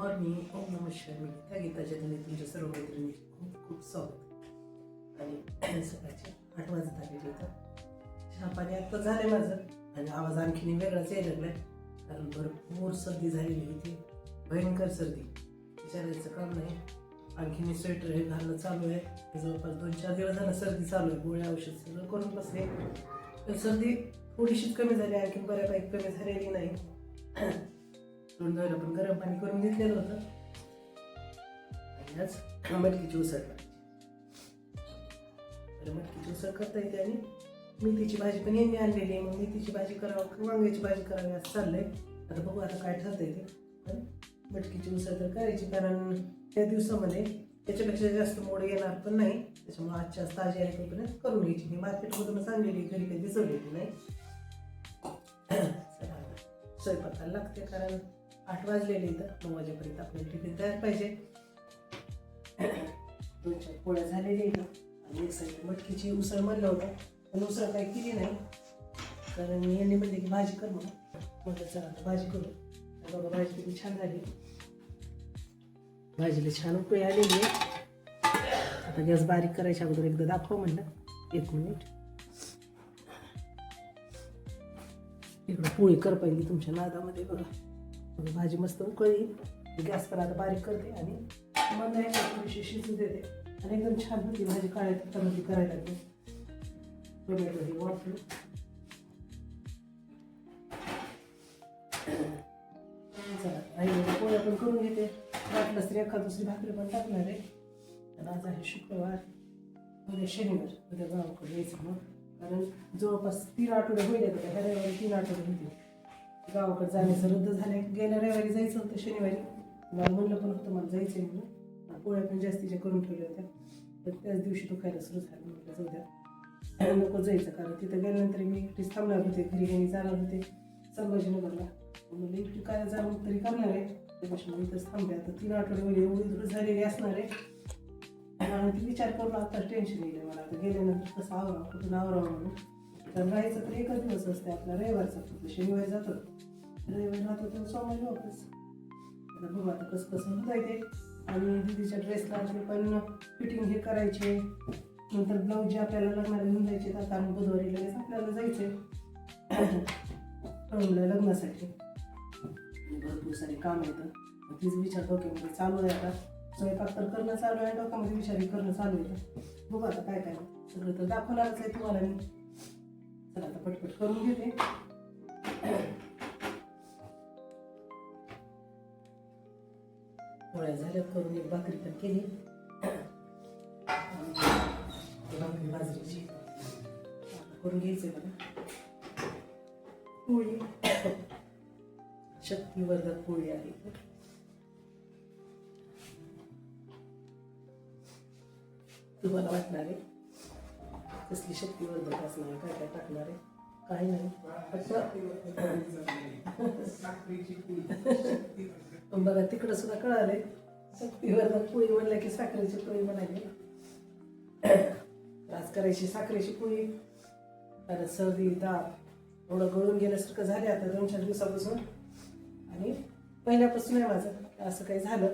Morning ओम नमः शिवाय मी त्या गीता दिनी तुमच्या सर्व मैत्रिणी खूप खूप स्वागत आणि सकाळचे आठ वाजत आलेले होतं चहा पाणी आत्ता झालंय माझं आणि आवाज आणखीन वेगळाच यायला लागलाय कारण भरपूर सर्दी झालेली होती भयंकर सर्दी विचारायचं काम नाही आणखीन स्वेटर हे घालणं चालू आहे जवळपास दोन चार दिवस झालं सर्दी चालू आहे गोळ्या औषध सगळं करून बसले पण सर्दी थोडीशीच कमी झाली आणखीन बऱ्यापैकी कमी झालेली नाही तोंड धुवायला पण गरम पाणी करून घेतलेलं होतं. आणि आज मटकीची उसळ तर मटकीची उसळ करता येते आणि मेथीची भाजी पण यांनी आणलेली आहे. मग मेथीची भाजी करावं किंवा वांग्याची भाजी करावी असं चाललंय. आता बघू आता काय ठरतंय ते. पण मटकीची उसळ तर करायची कारण त्या दिवसामध्ये त्याच्यापेक्षा जास्त मोड येणार पण नाही. त्याच्यामुळे आजच्या आज ताजी आहे तोपर्यंत करून घ्यायची. मी मार्केटमधूनच आणलेली घरी काही दिसवलेली नाही. चला स्वयंपाकाला लागते कारण आठ वाजलेले इथं नऊ वाजेपर्यंत आपल्याला टिफिन तयार पाहिजे. दोन चार पोळ्या झालेल्या इथं. आणि एक साईड मटकीची उसळ म्हणलं होतं पण उसळ काही केली नाही. कारण यांनी म्हणले की भाजी कर म्हणून. म्हटलं चला आता भाजी करू. बाबा बघा भाजी किती छान झाली. भाजीला छान उकळी आलेली आहे. आता गॅस बारीक करायच्या अगोदर एकदा दाखव म्हणलं. एक मिनिट. इकडं पोळी कर पहिली तुमच्या नादामध्ये बघा. आणि भाजी मस्त उकळी गॅस आता बारीक करते आणि मला एक थोडीशी शिजू देते. आणि एकदम छान होती भाजी काळ्या तिखटामध्ये करायला लागते टोमॅटो हे वापरून चला पोळ्या पण करून घेते. वाटलंच तरी एखाद दुसरी भाकरी पण टाकणार आहे. आणि आज आहे शुक्रवार. उद्या शनिवार. उद्या गावाकडे यायचं मग कारण जवळपास तीन आठवडे होईल आता रविवारी तीन आठवडे होतील. गावाकडे जाण्याचं रद्द झाले. गेल्या रविवारी जायचं होतं शनिवारी. मला म्हणलं पण होतं मला जायचं आहे म्हणून. पोळ्या पण जास्तीच्या करून ठेवल्या होत्या. तर त्याच दिवशी दुखायला सुरू झालं. म्हटलं जाऊ द्या. नको जायचं कारण तिथं गेल्यानंतर मी एकटीच थांबणार होते. घरी घरी जाणार होते. संभाजीनगरला. म्हणलं एकटी काय जाऊन तरी करणार आहे. त्यापेक्षा मी इथंच थांबते आता तीन आठवडे म्हणजे एवढी दूर झालेली असणार आहे. आणि ती विचार करून आता टेन्शन येईल मला. आता गेल्यानंतर कसं आवरावं कुठून आवरावं म्हणून. तर राहायचं तर एकच दिवस असते आपला. रविवारचा फक्त. शनिवारी जातो. रविवारी राहतो तर सोमवारी वापस आता बघू आता कसं कसं होत आहे ते आणि दीदीच्या ड्रेसला पण फिटिंग हे करायचे नंतर ब्लाऊज जे आपल्याला लग्नाला घेऊन जायचे आता बुधवारी लगेच आपल्याला जायचे ठरवलं लग्नासाठी भरपूर सारे काम येतं तीच विचार डोक्यामध्ये चालू आहे आता. स्वयंपाक तर करणं चालू आहे डोक्यामध्ये विचार करणं चालू आहे बघू आता काय काय सगळं तर दाखवणारच आहे तुम्हाला मी. चला आता पटपट करून घेते. पोळ्या झाल्या करून एक भाकरी पण केली. भाकरी बाजरीची करून घ्यायचंय मला पोळी. शक्तिवर्धक पोळी आहे. तुम्हाला वाटणार आहे? कसली शक्तिवर्धक असणार आहे काय काय टाकणार आहे? काही नाही. फक्त पण बघा तिकडं सुद्धा कळालंय. शक्तिवर्धक पोळी म्हणलं की साखरेची पोळी म्हणाली. आज करायची साखरेची पोळी. आणि सर्दी ताप एवढं गळून गेल्यासारखं झाले आता दोन चार दिवसापासून. आणि पहिल्यापासून आहे माझं असं काही झालं.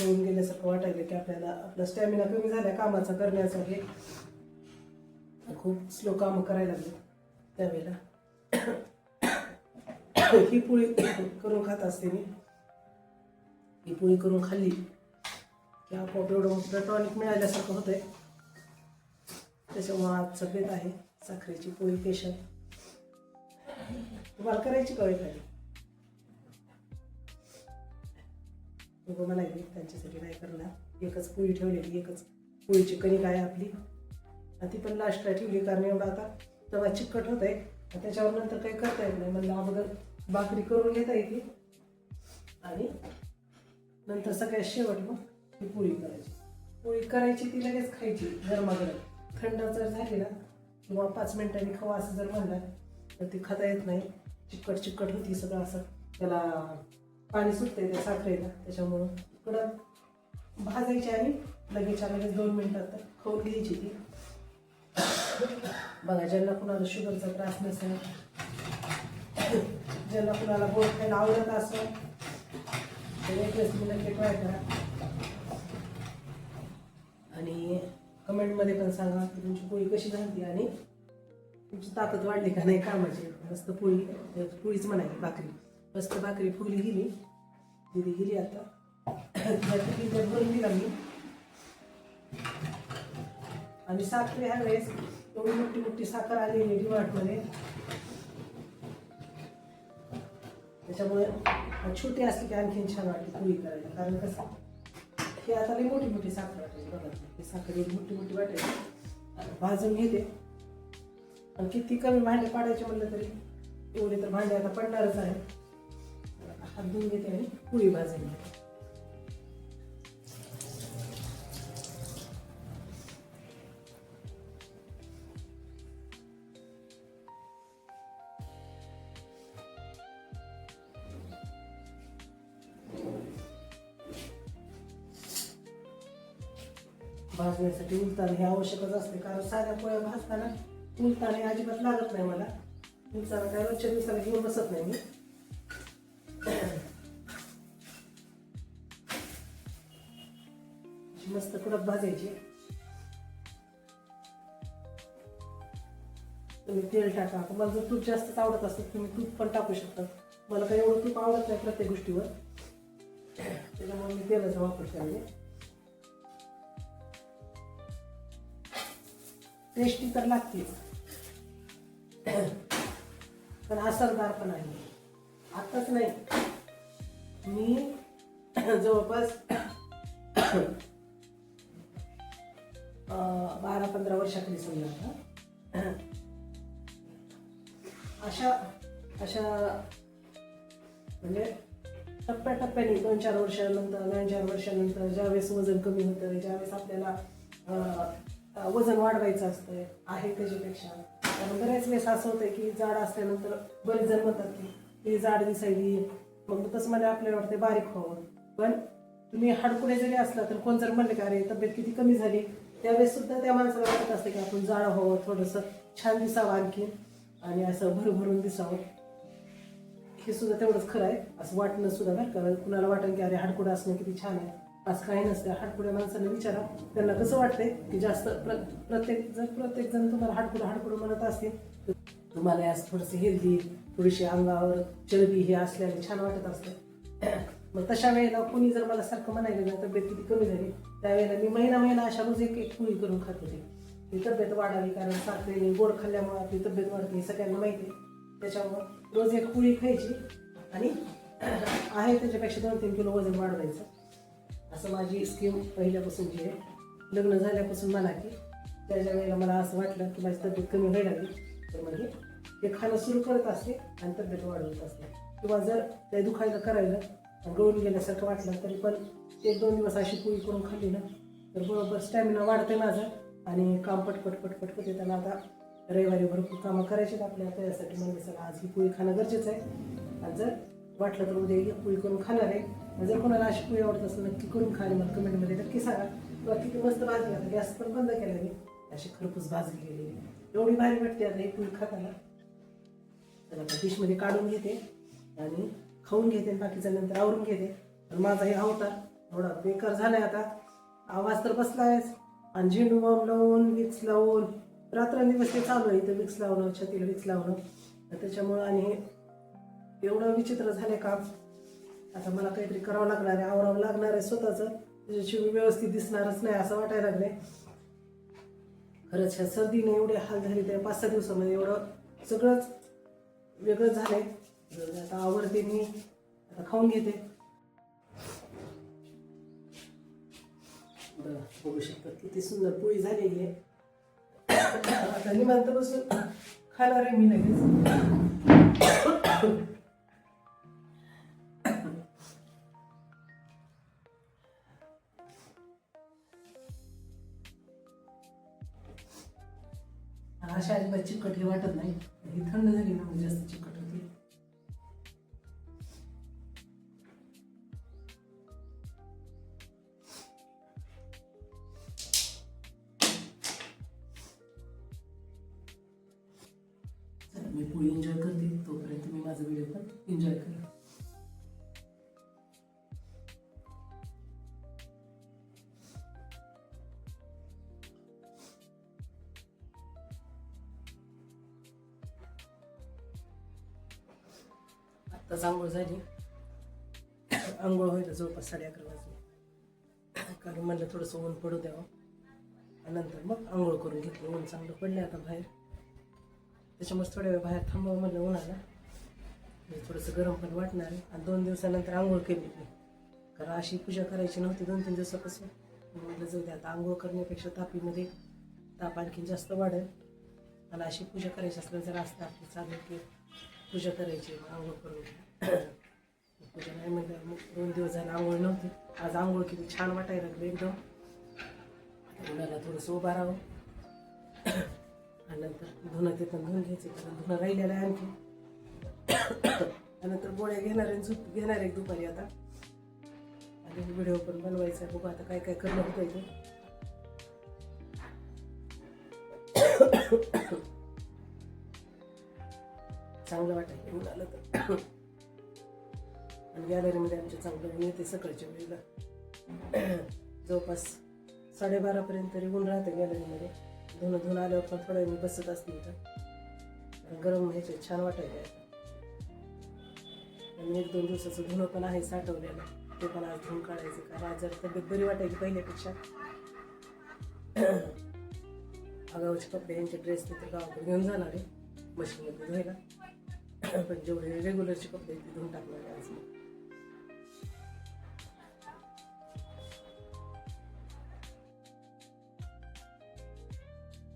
गळून गेल्यासारखं वाटायचं की आपल्याला आपला स्टॅमिना कमी झाला कामाचा करण्याचा हे खूप स्लो कामं करायला लागले त्यावेळेला. ही पोळी करून खात असते मी. ही पोळी करून खाल्ली. की आपोआप एवढं मोठं टॉनिक मिळाल्यासारखं होतंय. त्याच्यामुळं आज सगळेच आहे साखरेची पोळी पेशल तुम्हाला करायची कळी खाली बघू मला त्यांच्यासाठी नाही करणार. एकच पोळी ठेवलेली एकच पोळीची कणिक आहे आपली. ती पण लास्टला ठेवली कारण एवढं आता तेव्हा चिकट होत आहे त्याच्यावर नंतर काही करता येत नाही. म्हणलं अगोदर भाकरी करून घेता येते. आणि नंतर सगळ्यात शेवट मग ती पोळी करायची. पोळी करायची ती लगेच खायची गरमागरम. थंड जर झाली ना किंवा पाच मिनिटांनी खावा असं जर म्हणलं तर ती खाता येत नाही. चिकट चिकट होती सगळं असं. त्याला पाणी सुटते त्या साखरेला त्याच्यामुळं कडक भाजायची आणि लगेचच्या लगेच दोन मिनिटात खाऊन घ्यायची ती. बघा ज्यांना कुणाला शुगरचा त्रास नसेल ज्यांना कुणाला गोड खायला आवडत असं एक वेळेस तुम्ही नक्की ट्राय करा आणि कमेंटमध्ये पण सांगा की तुमची पोळी कशी झाली आणि तुमची ताकद वाढली का नाही कामाची? मस्त पोळी पोळीच म्हणायची भाकरी. मस्त भाकरी फुगली गेली. दिली गेली आता. भरून दिला मी. आणि साखर ह्या वेळेस एवढी मोठी मोठी साखर आलेली आहे डिमार्टमध्ये. त्याच्यामुळे छोटी असली की आणखीन छान वाटते पुरी करायला. कारण कसं हे आता लई मोठी मोठी साखर वाटायची बघा. हे साखर एवढी मोठी मोठी वाटायची. भाजून घेते. आणि किती कमी भांडे पाडायचे म्हणलं तरी एवढे तर भांडे आता पडणारच आहे. हात धुवून घेते आणि पुरी भाजून घेते. भाजण्यासाठी उलताण हे आवश्यकच असते. कारण साध्या पोळ्या भाजताना उलताण हे अजिबात लागत नाही मला. उलताना काय रोजच्या दिवसाला घेऊन बसत नाही मी. मस्त कडक भाजायची. तुम्ही तेल टाका. तुम्हाला जर तूप जास्तच आवडत असेल तुम्ही तूप पण टाकू शकता. मला काही एवढं तूप आवडत नाही प्रत्येक गोष्टीवर. त्याच्यामुळे मी तेलाचा वापर करते टेस्टी तर लागतेच. पण असरदार पण आहे. आताच नाही. मी जवळपास बारा पंधरा वर्षाखाली समजा आता अशा अशा म्हणजे टप्प्याटप्प्याने दोन चार वर्षानंतर दोन चार वर्षानंतर ज्यावेळेस वजन कमी होतं ज्यावेळेस आपल्याला वजन वाढवायचं असतं आहे त्याच्यापेक्षा. कारण बऱ्याच वेळेस असं होतं की जाड असल्यानंतर बरेच जण म्हणतात की ती जाड दिसायली. मग तसं मला आपल्याला वाटते बारीक व्हावं. पण तुम्ही हाडकुडे जरी असला तर कोण जर म्हणले का अरे तब्येत किती कमी झाली. त्यावेळेस सुद्धा त्या माणसाला वाटत असते की आपण जाड व्हावं थोडंसं छान दिसावं आणखी आणि असं भरभरून दिसावं. हे सुद्धा तेवढंच खरं आहे. असं वाटणं सुद्धा बरं कारण कुणाला वाटेल की अरे हाडकुडं असणं किती छान आहे. आज काही नसतं हाडपुड्या माणसांना विचारा. त्यांना कसं वाटतंय की जास्त प्र प्रत्येक जर प्रत्येक जण तुम्हाला हाडपुडं हाडपुडं म्हणत असतील तर तुम्हाला आज थोडंसं हेल्दी थोडीशी अंगावर चरबी हे असल्याने छान वाटत असतं. मग तशा वेळेला कोणी जर मला सारखं म्हणायला ना तब्येत किती कमी झाली त्यावेळेला मी महिना महिना अशा रोज एक एक पोळी करून खात होते. ही तब्येत वाढावी कारण साखरेने गोड खाल्ल्यामुळे आपली तब्येत वाढते हे सगळ्यांना माहिती आहे. त्याच्यामुळं रोज एक पोळी खायची आणि आहे त्याच्यापेक्षा दोन तीन किलो वजन वाढवायचं. असं माझी स्कीम पहिल्यापासूनची आहे लग्न झाल्यापासून मला की त्याच्या वेळेला मला असं वाटलं की माझी तब्येत कमी व्हायला लागली तर म्हणजे ते खाणं सुरू करत असते आणि तब्येत वाढवत असते. किंवा जर ते दुखायला करायला गळून गेल्यासारखं वाटलं तरी पण एक दोन दिवस अशी पोळी करून खाल्ली ना तर बरोबर स्टॅमिना वाढते माझा आणि काम पटपट पटपट होते. त्यांना आता रविवारी भरपूर कामं करायची आपल्या त्यासाठी म्हणजे सगळं आज ही पोळी खाणं गरजेचं आहे. आणि जर वाटलं तर उद्या एक पोळी करून खाणार आहे. जर कोणाला अशी पोळी आवडत असेल नक्की करून खाली आणि मला कमेंटमध्ये नक्की सांगा. किंवा किती मस्त भाजली आता गॅस पण बंद केला मी. अशी खरपूस भाजली गेलेली एवढी भारी वाटते आता एक पोळी खाताना. तर आता डिशमध्ये काढून घेते आणि खाऊन घेते बाकीच्या बाकीचं नंतर आवरून घेते. पण माझा हे आवता थोडा बेकार झालाय आता. आवाज तर बसलायच. आणि झेंडू बाम लावून विक्स लावून. रात्रंदिवस ते चालू आहे इथं विक्स लावणं छतीला विक्स लावणं. तर त्याच्यामुळं आणि हे एवढं विचित्र झाले काम आता मला काहीतरी करावं लागणार आहे आवरावं लागणार आहे स्वतःचं. त्याच्याशिवाय मी व्यवस्थित दिसणारच नाही असं वाटायला लागलंय. खरंच ह्या सर्दीने एवढे हाल झाले त्या पाच सहा दिवसामध्ये एवढं सगळंच वेगळंच झालंय. आता आवडते मी आता खाऊन घेते. बघा, बघू शकतात किती सुंदर पोळी झालेली आहे. आता निवांत बसून खाणार आहे मी लगेच. अशा अजिबात चिकटली वाटत नाही. ही थंड झाली ना म्हणजे जास्त चिकट. आत्ताच आंघोळ झाली. आंघोळ व्हायला जवळपास साडे अकरा वाजले. कारण म्हणलं थोडंसं ऊन पडू द्यावं. आणि नंतर मग आंघोळ करून घेतली. ऊन चांगलं पडलं आता बाहेर. त्याच्यामुळे थोड्या वेळ बाहेर थांबावं म्हणलं उन्हाला. म्हणजे थोडंसं गरम पण वाटणार. आहे आणि दोन दिवसानंतर आंघोळ केली मी. कारण अशी पूजा करायची नव्हती दोन तीन दिवसापासून. म्हटलं जाऊ दे आता आंघोळ करण्यापेक्षा तापीमध्ये ताप आणखी जास्त वाढेल. आणि अशी पूजा करायची असल्यास जर असतं आपली चालू की पूजा करायची आंघोळ करून. पूजा नाही म्हणलं मग दोन दिवस झाले आंघोळ नव्हती. आज आंघोळ किती छान वाटायला लागलं एकदम. आता उन्हाला थोडंसं उभा राहावं. आणि नंतर धुणं तिथं धुवून घ्यायचं कारण धुणं राहिलेलं आहे आणखी. आणि नंतर गोळ्या घेणार आहे झोप घेणार आहे दुपारी आता. आणि व्हिडिओ पण बनवायचा आहे बघू आता काय काय करणं होतं इथे चांगलं वाटायचं ऊन आलं तर. आणि गॅलरीमध्ये आमच्या चांगलं ऊन येते सकाळच्या वेळेला. जवळपास साडेबारापर्यंत तरी ऊन राहतं गॅलरीमध्ये धुणं धुणं आल्यावर पण थोडा मी बसत असते इथं. गरम व्हायचे छान वाटायचे आणि एक दोन दिवसाचं धुणं पण आहे साठवलेलं. ते पण आज धुवून काढायचं. कारण आज जर तब्येत बरी वाटायची पहिल्यापेक्षा. अगावचे कपडे यांचे ड्रेस ते तर गावाकडे घेऊन जाणार आहे. मशीनमध्ये धुवायला. पण जेवढे रेग्युलरचे कपडे आहेत ते धुवून टाकणार आज